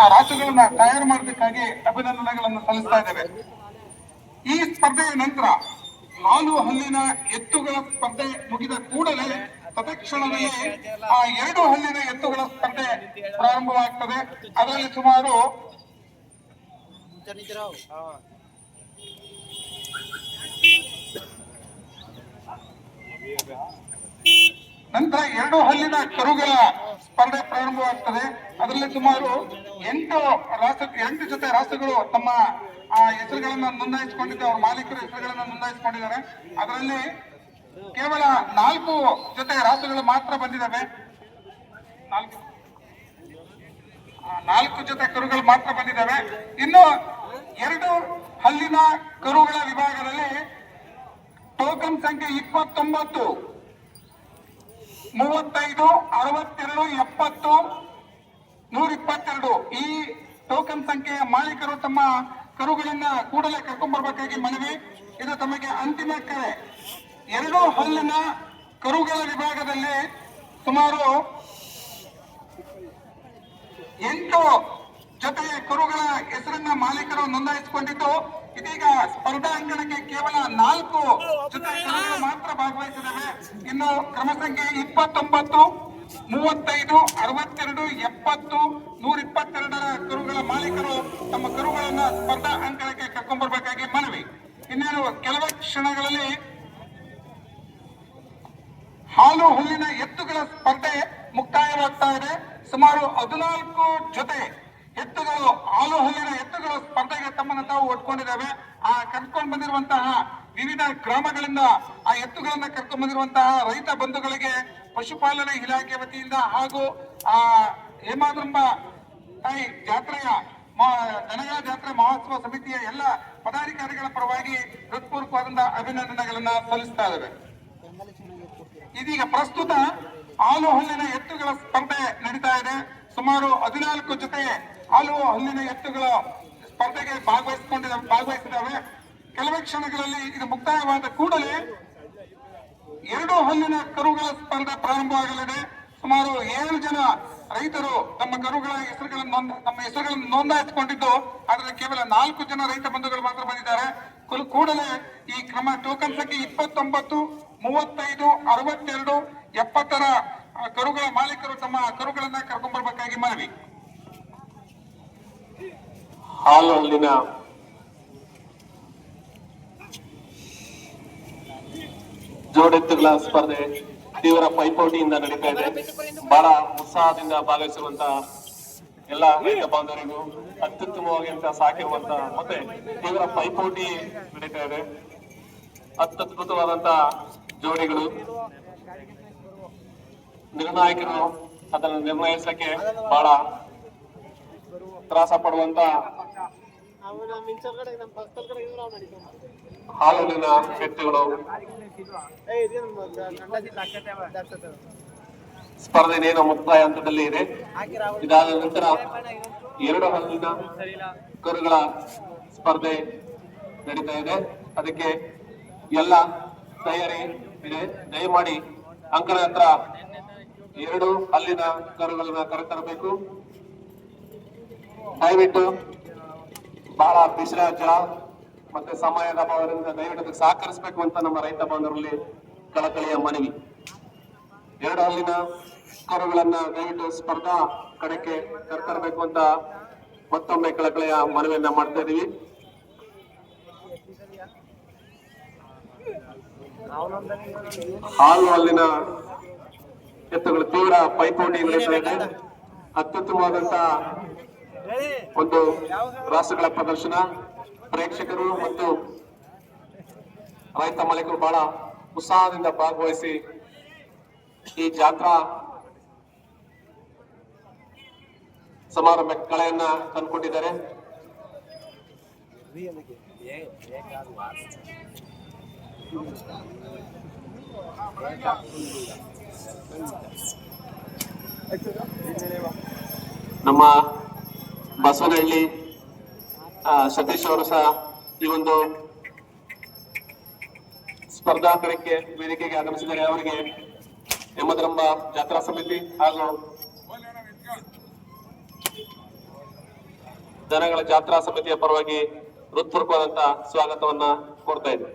ಆ ರಾಸುಗಳನ್ನ ತಯಾರು ಮಾಡಬೇಕಾಗಿ ಅಭಿನಂದನೆಗಳನ್ನು ಸಲ್ಲಿಸ್ತಾ ಇದ್ದೇವೆ. ಈ ಸ್ಪರ್ಧೆಯ ನಂತರ ಹಾಲು ಹಲ್ಲಿನ ಎತ್ತುಗಳ ಸ್ಪರ್ಧೆ ಮುಗಿದ ಕೂಡಲೇ ತತ್ಕ್ಷಣದಲ್ಲಿ ಆ ಎರಡು ಹಲ್ಲಿನ ಎತ್ತುಗಳ ಸ್ಪರ್ಧೆ ಪ್ರಾರಂಭವಾಗ್ತದೆ. ಅದರಲ್ಲಿ ಸುಮಾರು ನಂತರ ಎರಡು ಹಲ್ಲಿನ ಕರುಗಳ ಸ್ಪರ್ಧೆ ಪ್ರಾರಂಭವಾಗ್ತದೆ. ಅದರಲ್ಲಿ ಸುಮಾರು ಎಂಟು ರಾಷ್ಟ್ರ, ಎಂಟು ಜೊತೆ ರಾಷ್ಟ್ರಗಳು ತಮ್ಮ ಹೆಸರುಗಳನ್ನ ನೋಂದಾಯಿಸಿಕೊಂಡಿದ್ದು ಅವ್ರ ಮಾಲೀಕರ ಹೆಸರುಗಳನ್ನ ನೋಂದಾಯಿಸಿಕೊಂಡಿದ್ದಾರೆ. ಅದರಲ್ಲಿ ಕೇವಲ ನಾಲ್ಕು ಜೊತೆ ರಾಷ್ಟ್ರಗಳು ಮಾತ್ರ ಬಂದಿದ್ದಾವೆ. ನಾಲ್ಕು. ನಾಲ್ಕು ಜೊತೆ ಕರುಗಳು ಮಾತ್ರ ಬಂದಿದ್ದಾವೆ. ಇನ್ನು ಎರಡು ಹಲ್ಲಿನ ಕರುಗಳ ವಿಭಾಗದಲ್ಲಿ ಟೋಕನ್ ಸಂಖ್ಯೆ ಇಪ್ಪತ್ತೊಂಬತ್ತು ಮೂವತ್ತೈದು, ಅರವತ್ತೆರಡು, ಎಪ್ಪತ್ತು ನೂರ ಇಪ್ಪತ್ತೆರಡು ಈ ಟೋಕನ್ ಸಂಖ್ಯೆಯ ಮಾಲೀಕರು ತಮ್ಮ ಕರುಗಳನ್ನ ಕೂಡಲೇ ಕರ್ಕೊಂಡ್ಬರ್ಬೇಕಾಗಿ ಮನವಿ. ಇದು ತಮಗೆ ಅಂತಿಮ ಕರೆ. ಎರಡೂ ಹಲ್ಲಿನ ಕರುಗಳ ವಿಭಾಗದಲ್ಲಿ ಸುಮಾರು ಎಂಟು ಜೊತೆ ಕರುಗಳ ಹೆಸರನ್ನ ಮಾಲೀಕರು ನೋಂದಾಯಿಸಿಕೊಂಡಿದ್ದು. ಇದೀಗ ಸ್ಪರ್ಧಾ ಅಂಗಣಕ್ಕೆ ಕೇವಲ ನಾಲ್ಕು ಜೊತೆ ಮಾತ್ರ ಭಾಗವಹಿಸಿದವೆ ಇನ್ನು ಕ್ರಮ ಸಂಖ್ಯೆ ಇಪ್ಪತ್ತೊಂಬತ್ತು, ಮೂವತ್ತೈದು, ಅರವತ್ತೆರಡು, ಎಪ್ಪತ್ತು ನೂರ ಇಪ್ಪತ್ತೆರಡರ ಕರುಗಳ ಮಾಲೀಕರು ತಮ್ಮ ಕರುಗಳನ್ನ ಸ್ಪರ್ಧಾ ಅಂಕಣಕ್ಕೆ ಕರ್ಕೊಂಡ್ಬರ್ಬೇಕಾಗಿ ಮನವಿ. ಇನ್ನೇನು, ಕೆಲವೇ ಕ್ಷಣಗಳಲ್ಲಿ ಹಾಲು ಹುಲ್ಲಿನ ಎತ್ತುಗಳ ಸ್ಪರ್ಧೆ ಮುಕ್ತಾಯವಾಗ್ತಾ ಇದೆ. ಸುಮಾರು ಹದಿನಾಲ್ಕು ಜೊತೆ ಎತ್ತುಗಳು, ಹಾಲು ಹುಲ್ಲಿನ ಎತ್ತುಗಳ ಸ್ಪರ್ಧೆಗೆ ತಮ್ಮನ್ನು ತಾವು ಒಟ್ಕೊಂಡಿದ್ದಾವೆ ಆ ಕರ್ಕೊಂಡು ಬಂದಿರುವಂತಹ ವಿವಿಧ ಗ್ರಾಮಗಳಿಂದ ಆ ಎತ್ತುಗಳನ್ನ ಕರ್ಕೊಂಡು ಬಂದಿರುವಂತಹ ರೈತ ಬಂಧುಗಳಿಗೆ ಪಶುಪಾಲನೆ ಇಲಾಖೆ ವತಿಯಿಂದ ಹಾಗೂ ಆ ಹೇಮಾದ್ರಂಬ ತಾಯಿ ಜಾತ್ರೆಯ ದನಗಳ ಜಾತ್ರೆ ಮಹೋತ್ಸವ ಸಮಿತಿಯ ಎಲ್ಲ ಪದಾಧಿಕಾರಿಗಳ ಪರವಾಗಿ ಹೃತ್ಪೂರ್ವಕವಾದಂತಹ ಅಭಿನಂದನೆಗಳನ್ನ ಸಲ್ಲಿಸ್ತಾ ಇದ್ದೇವೆ. ಇದೀಗ ಪ್ರಸ್ತುತ ಹಾಲು ಹಲ್ಲಿನ ಎತ್ತುಗಳ ಸ್ಪರ್ಧೆ ನಡೀತಾ ಇದೆ. ಸುಮಾರು ಹದಿನಾಲ್ಕು ಜೊತೆ ಹಾಲು ಹಲ್ಲಿನ ಎತ್ತುಗಳ ಸ್ಪರ್ಧೆಗೆ ಭಾಗವಹಿಸಿಕೊಂಡಿದ, ಭಾಗವಹಿಸಿದ್ದಾವೆ. ಕೆಲವೇ ಕ್ಷಣಗಳಲ್ಲಿ ಇದು ಮುಕ್ತಾಯವಾದ ಕೂಡಲೇ ಎರಡು ಹಲ್ಲಿನ ಕರುಗಳ ಸ್ಪರ್ಧೆ ಪ್ರಾರಂಭವಾಗಲಿದೆ. ಸುಮಾರು ಏಳು ಜನ ರೈತರು ತಮ್ಮ ಕರುಗಳ ಹೆಸರುಗಳನ್ನು ತಮ್ಮ ಹೆಸರುಗಳನ್ನು ನೋಂದಾಯಿಸಿಕೊಂಡಿದ್ದು, ಆದರೆ ಕೇವಲ ನಾಲ್ಕು ಜನ ರೈತ ಬಂಧುಗಳು ಮಾತ್ರ ಬಂದಿದ್ದಾರೆ. ಕೂಡಲೇ ಈ ಕ್ರಮ ಟೋಕನ್ ಸಂಖ್ಯೆ ಇಪ್ಪತ್ತೊಂಬತ್ತು, ಮೂವತ್ತೈದು, ಅರವತ್ತೆರಡು, ಎಪ್ಪತ್ತರ ಕರುಗಳ ಮಾಲೀಕರು ತಮ್ಮ ಕರುಗಳನ್ನ ಕರ್ಕೊಂಡ್ ಬರ್ಬೇಕಾಗಿ ಮನವಿ. ಹಾಲು ಹಲ್ಲಿನ ಜೋಡೆತ್ತುಗಳ ಸ್ಪರ್ಧೆ ತೀವ್ರ ಪೈಪೋಟಿಯಿಂದ ನಡೀತಾ ಇದೆ. ಬಹಳ ಉತ್ಸಾಹದಿಂದ ಭಾಗವಹಿಸುವಂತ ಎಲ್ಲ ರೈತ ಬಾಂಧವರಿಗೂ ಅತ್ಯುತ್ತಮವಾಗಿ ಅಂತ ಸಾಕಿರುವಂತ ಮತ್ತೆ ತೀವ್ರ ಪೈಪೋಟಿ ನಡೀತಾ ಇದೆ. ಅತ್ಯದ್ಭುತವಾದಂತ ಜೋಡಿಗಳು ನಿರ್ಣಾಯಕರು ಅದನ್ನು ನಿರ್ಣಯಿಸಕ್ಕೆ ಬಹಳ ತ್ರಾಸ ಪಡುವಂತ ಹಾಲಿನ ವ್ಯಕ್ತಿಗಳು ಸ್ಪರ್ಧೆ ನೇರ ಮುಕ್ತಾಯ ಹಂತದಲ್ಲಿ ಇದೆ. ಇದಾದ ನಂತರ ಎರಡು ಹಲ್ಲಿನ ಕರುಗಳ ಸ್ಪರ್ಧೆ ನಡೀತಾ ಇದೆ. ಅದಕ್ಕೆ ಎಲ್ಲ ತಯಾರಿ ಇದೆ. ದಯಮಾಡಿ ಅಂಕಣ ಹತ್ರ ಎರಡು ಹಲ್ಲಿನ ಕರುಗಳನ್ನ ಕರೆತರಬೇಕು. ದಯವಿಟ್ಟು ಬಹಳ ಬಿಸಿಲ ಜಲ ಮತ್ತೆ ಸಮಯದ ಅಭಾವದಿಂದ ದಯವಿಟ್ಟು ಸಹಕರಿಸಬೇಕು ಅಂತ ನಮ್ಮ ರೈತ ಬಾಂಧವರಲ್ಲಿ ಕಳಕಳಿಯ ಮನವಿ. ಎರಡು ಹಲ್ಲಿನ ಕರುಗಳನ್ನ ದಯವಿಟ್ಟು ಸ್ಪರ್ಧಾ ಕಡೆಗೆ ಕರ್ತರಬೇಕು ಅಂತ ಮತ್ತೊಮ್ಮೆ ಕಳಕಳಿಯ ಮನವಿಯನ್ನ ಮಾಡ್ತಾ ಇದೀವಿ. ಹಾಲು ಅಲ್ಲಿನ ಎತ್ತುಗಳು ತೀವ್ರ ಪೈಪೋಟಿ ನಡೆಯುತ್ತಾ ಇದೆ. ಅತ್ಯುತ್ತಮವಾದಂತ ಒಂದು ರಾಸುಗಳ ಪ್ರದರ್ಶನ. ಪ್ರೇಕ್ಷಕರು ಮತ್ತು ರೈತ ಮಾಲೀಕರು ಬಹಳ ಉತ್ಸಾಹದಿಂದ ಭಾಗವಹಿಸಿ ಈ ಜಾತ್ರಾ ಸಮಾರಂಭ ಕಳೆಯನ್ನ ತಂದುಕೊಂಡಿದ್ದಾರೆ ನಮ್ಮ ಬಸವನಹಳ್ಳಿ ಸತೀಶ್ ಅವರು ಸಹ ಈ ಒಂದು ಸ್ಪರ್ಧಾಕರಕ್ಕೆ ವೇದಿಕೆಗೆ ಆಗಮಿಸಿದ್ದಾರೆ. ಅವರಿಗೆ ಯಮದ್ರಂಬ ಜಾತ್ರಾ ಸಮಿತಿ ಹಾಗೂ ಜನಗಳ ಜಾತ್ರಾ ಸಮಿತಿಯ ಪರವಾಗಿ ಹೃತ್ಪೂರ್ವಕವಾದಂತ ಸ್ವಾಗತವನ್ನ ಕೊಡ್ತಾ ಇದ್ದೆ